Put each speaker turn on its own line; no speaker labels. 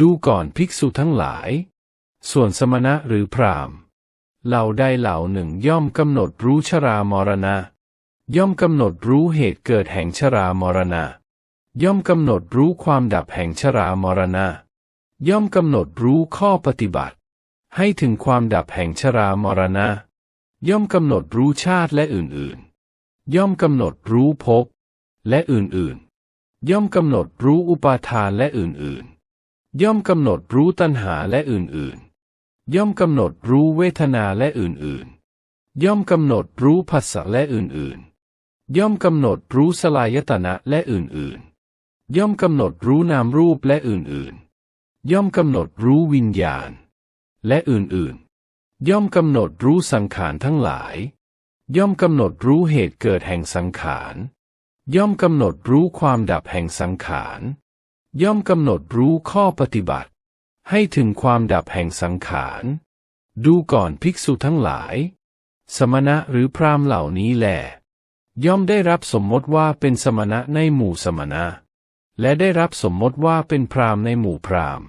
ดูก่อนภิกษุทั้งหลาย ส่วนสมณะหรือพราหมณ์ เหล่าใดเหล่าหนึ่งย่อมกำหนดรู้ชรามรณะ ย่อมกำหนดรู้เหตุเกิดแห่งชรามรณะ ย่อมกำหนดรู้ความดับแห่งชรามรณะ ย่อมกำหนดรู้ข้อปฏิบัติ ให้ถึงความดับแห่งชรามรณะ ย่อมกำหนดรู้ชาติและอื่นๆ ย่อมกำหนดรู้ภพและอื่นๆ ย่อมกำหนดรู้อุปาทานและอื่นๆ ย่อมกำหนดรู้ตัณหาและอื่นๆ ย่อมกำหนดรู้เวทนาและอื่นๆ ย่อมกำหนดรู้ภาษาและอื่นๆ ย่อมกำหนดรู้สลายตนะและอื่นๆ ย่อมกำหนดรู้นามรูปและอื่นๆ ย่อมกำหนดรู้วิญญาณ และอื่นๆ ย่อมกำหนดรู้สังขารทั้งหลาย ย่อมกำหนดรู้เหตุเกิดแห่งสังขาร ย่อมกำหนดรู้ความดับแห่งสังขาร ย่อมกำหนดรู้ข้อปฏิบัติ ให้ถึงความดับแห่งสังขาร ดูก่อนภิกษุทั้งหลาย สมณะหรือพราหมณ์เหล่านี้แหลย่อมได้รับสมมติว่าเป็นสมณะในหมู่สมณะ และได้รับสมมติว่าเป็นพราหมณ์ในหมู่พราหมณ์